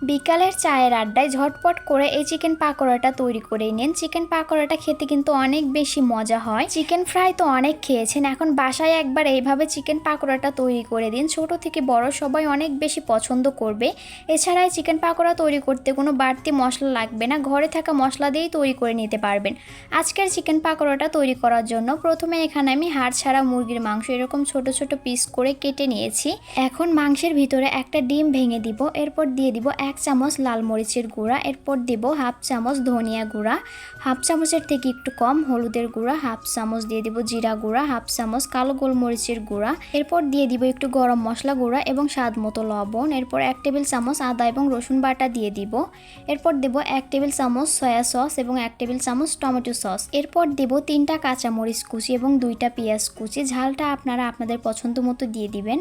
বিকালের চায়ের আড্ডায় ঝটপট করে এই চিকেন পাকোড়াটা তৈরি করে নিন। চিকেন পাকোড়াটা খেতে কিন্তু অনেক বেশি মজা হয়। চিকেন ফ্রাই তো অনেক খেয়েছেন, এখন বাসায় একবার এইভাবে চিকেন পাকোড়াটা তৈরি করে দিন। ছোট থেকে বড় সবাই অনেক বেশি পছন্দ করবে। এছাড়া চিকেন পাকোড়া তৈরি করতে কোনো বাড়তি মশলা লাগবে না, ঘরে থাকা মশলা দিয়েই তৈরি করে নিতে পারবেন। আজকের চিকেন পাকোড়াটা তৈরি করার জন্য প্রথমে এখানে আমি হাড় ছাড়া মুরগির মাংস এরকম ছোট ছোট পিস করে কেটে নিয়েছি। এখন মাংসের ভিতরে একটা ডিম ভেঙে দিব, এরপর দিয়ে দিব এক চামচ লাল মরিচের গুঁড়া, এরপর দিব হাফ চামচ ধনিয়া গুঁড়া। হাফ চামচের থেকে একটু কম হলুদের গুঁড়া, হাফ চামচ দিয়ে দিব জিরা গুঁড়া, হাফ চামচ কালো গোলমরিচের গুঁড়া। এরপর দিয়ে দিব একটু গরম মশলা গুঁড়া এবং স্বাদ মতো লবণ। এরপর এক টেবিল চামচ আদা এবং রসুন বাটা দিয়ে দিব। এরপর দেব এক টেবিল চামচ সয়া সস এবং এক টেবিল চামচ টমেটো সস। এরপর দেব তিনটা কাঁচামরিচ কুচি এবং দুইটা পেঁয়াজ কুচি। ঝালটা আপনারা আপনাদের পছন্দ মতো দিয়ে দিবেন।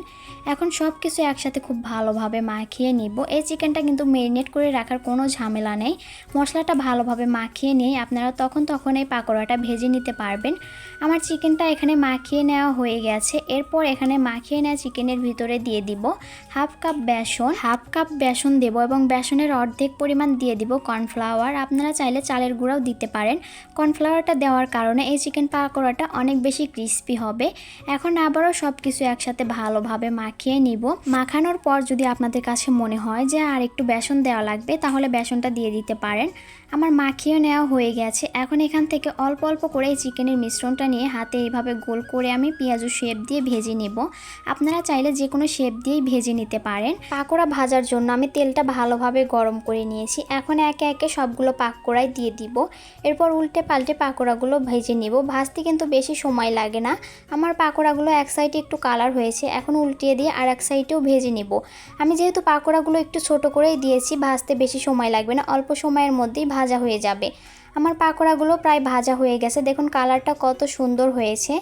এখন সব কিছু একসাথে খুব ভালোভাবে মাখিয়ে নিব। এই চিকেনটা কিন্তু মেরিনেট করে রাখার কোনো ঝামেলা নেই। মশলাটা ভালোভাবে মাখিয়ে নিয়ে আপনারা তখন তখন এই পাকোড়াটা ভেজে নিতে পারবেন। আমার চিকেনটা এখানে মাখিয়ে নেওয়া হয়ে গেছে। এরপর এখানে মাখিয়ে নেওয়া চিকেনের ভিতরে দিয়ে দিব হাফ কাপ বেসন। হাফ কাপ বেসন দেব এবং বেসনের অর্ধেক পরিমাণ দিয়ে দিব কর্নফ্লাওয়ার। আপনারা চাইলে চালের গুঁড়াও দিতে পারেন। কর্নফ্লাওয়ারটা দেওয়ার কারণে এই চিকেন পাকোড়াটা অনেক বেশি ক্রিস্পি হবে। এখন আবারও সব কিছু একসাথে ভালোভাবে মাখিয়ে নিব। মাখানোর পর যদি আপনাদের কাছে মনে হয় যে আর একটু বেসন দেওয়া লাগবে, তাহলে বেসনটা দিয়ে দিতে পারেন। আমার মাখিয়ে নেওয়া হয়ে গেছে। এখন এখান থেকে অল্প অল্প করে এই চিকেনের মিশ্রণটা নিয়ে হাতে এইভাবে গোল করে আমি পেঁয়াজু শেপ দিয়ে ভেজে নেব। আপনারা চাইলে যে কোনো শেপ দিয়েই ভেজে নিতে পারেন। পাকোড়া ভাজার জন্য আমি তেলটা ভালোভাবে গরম করে নিয়েছি। এখন একে একে সবগুলো পাকোড়ায় দিয়ে দিব। এরপর উল্টে পাল্টে পাকোড়াগুলো ভেজে নেব। ভাজতে কিন্তু বেশি সময় লাগে না। আমার পাকোড়াগুলো এক সাইডে একটু কালার হয়েছে। এখন উল্টিয়ে দিয়ে আর এক সাইডেও ভেজে নেব। আমি যেহেতু পাকোড়াগুলো একটু ছোট করেই দিয়েছি, ভাজতে বেশি সময় লাগবে না, অল্প সময়ের মধ্যেই ভাজা হয়ে যাবে। আমার পাকোড়াগুলো প্রায় ভাজা হয়ে গেছে, দেখুন কালারটা কত সুন্দর হয়েছে।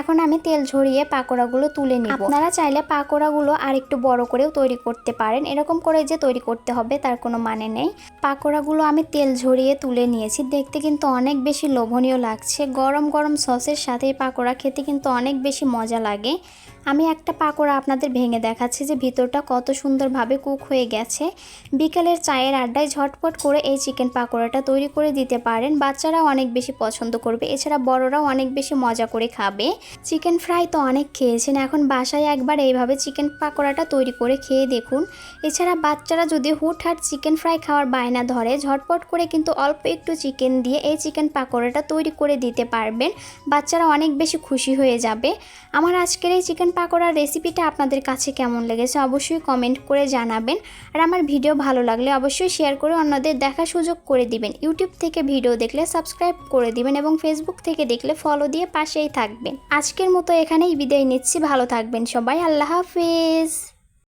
এখন আমি তেল ঝরিয়ে পাকোড়াগুলো তুলে নিব। আপনারা চাইলে পাকোড়াগুলো আর একটু বড় করেও তৈরি করতে পারেন, এরকম করে যে তৈরি করতে হবে তার কোনো মানে নেই। পাকোড়াগুলো আমি তেল ঝরিয়ে তুলে নিয়েছি, দেখতে কিন্তু অনেক বেশি লোভনীয় লাগছে, গরম গরম সসের সাথে পাকোড়া খেতে কিন্তু অনেক বেশি মজা লাগে। আমি একটা পাকোড়া আপনাদের ভেঙে দেখাচ্ছি যে ভিতরটা কত সুন্দরভাবে কুক হয়ে গেছে। বিকালের চায়ের আড্ডায় ঝটপট করে এই চিকেন পাকোড়াটা তৈরি করে দিতে পারেন। বাচ্চারাও অনেক বেশি পছন্দ করবে, এছাড়া বড়রাও অনেক বেশি মজা করে খাবে। চিকেন ফ্রাই তো অনেক খেয়েছেন, এখন বাসায় একবার এইভাবে চিকেন পাকোড়াটা তৈরি করে খেয়ে দেখুন। এছাড়া বাচ্চারা যদি হুটহাট চিকেন ফ্রাই খাওয়ার বায়না ধরে, ঝটপট করে কিন্তু অল্প একটু চিকেন দিয়ে এই চিকেন পাকোড়াটা তৈরি করে দিতে পারবেন। বাচ্চারা অনেক বেশি খুশি হয়ে যাবে। আমার আজকের এই চিকেন পাকোড়ার রেসিপিটা আপনাদের কাছে কেমন লেগেছে অবশ্যই কমেন্ট করে জানাবেন। আর আমার ভিডিও ভালো লাগলে অবশ্যই শেয়ার করে অন্যদের দেখা সুযোগ করে দিবেন। ইউটিউব থেকে ভিডিও দেখলে সাবস্ক্রাইব করে দিবেন এবং ফেসবুক থেকে দেখলে ফলো দিয়ে পাশেই থাকবেন। আজকের মতো এখানেই বিদায় নিচ্ছি। ভালো থাকবেন সবাই। আল্লাহ হাফেজ।